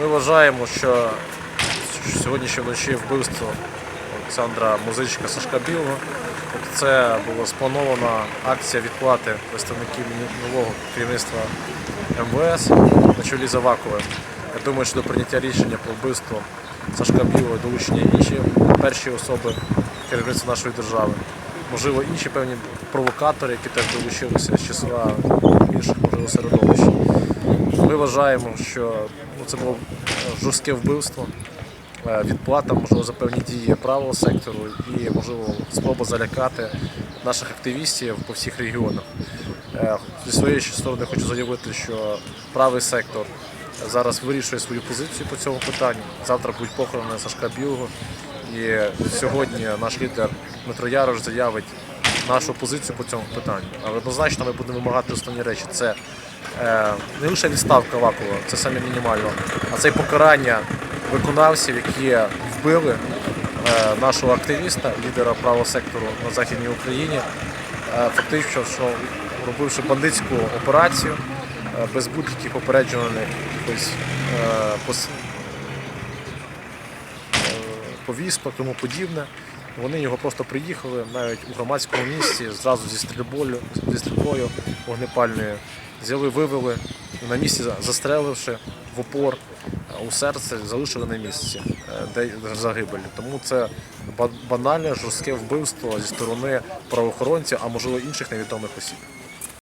Ми вважаємо, що сьогоднішньої вночі вбивство Олександра Музичка Сашка Білого. Це була спланована акція відплати представників нового керівництва МВС на чолі з Аваковим. Я думаю, що до прийняття рішення про вбивство Сашка Білого долучені інші перші особи керівництва нашої держави. Можливо, інші певні провокатори, які теж долучилися з числа інших можливо середовищ. Ми вважаємо, що ну, це було жорстке вбивство, е, відплата, можливо, за певні дії правого сектору і, можливо, спроба залякати наших активістів по всіх регіонах. Е, Зі своєї сторони хочу заявити, що правий сектор зараз вирішує свою позицію по цьому питанню. Завтра будуть похорони Сашка Білого. І сьогодні наш лідер Дмитро Ярош заявить нашу позицію по цьому питанню. Але однозначно ми будемо вимагати основні речі. Це не лише відставка Авакова, це саме мінімально, а це й покарання виконавців, які вбили е, нашого активіста, лідера правого сектору на Західній Україні, е, фактично, що робивши бандитську операцію е, без будь-яких попереджуваних якихось е, е, повісток, тому подібне. Вони його просто приїхали навіть у громадському місці зразу зі стрільбою, зі стрільбою вогнепальною, взяли, вивели на місці застреливши в опор е, у серце, залишили на місці е, де загибелі. Тому це ба- банальне жорстке вбивство зі сторони правоохоронців, а можливо інших невідомих осіб.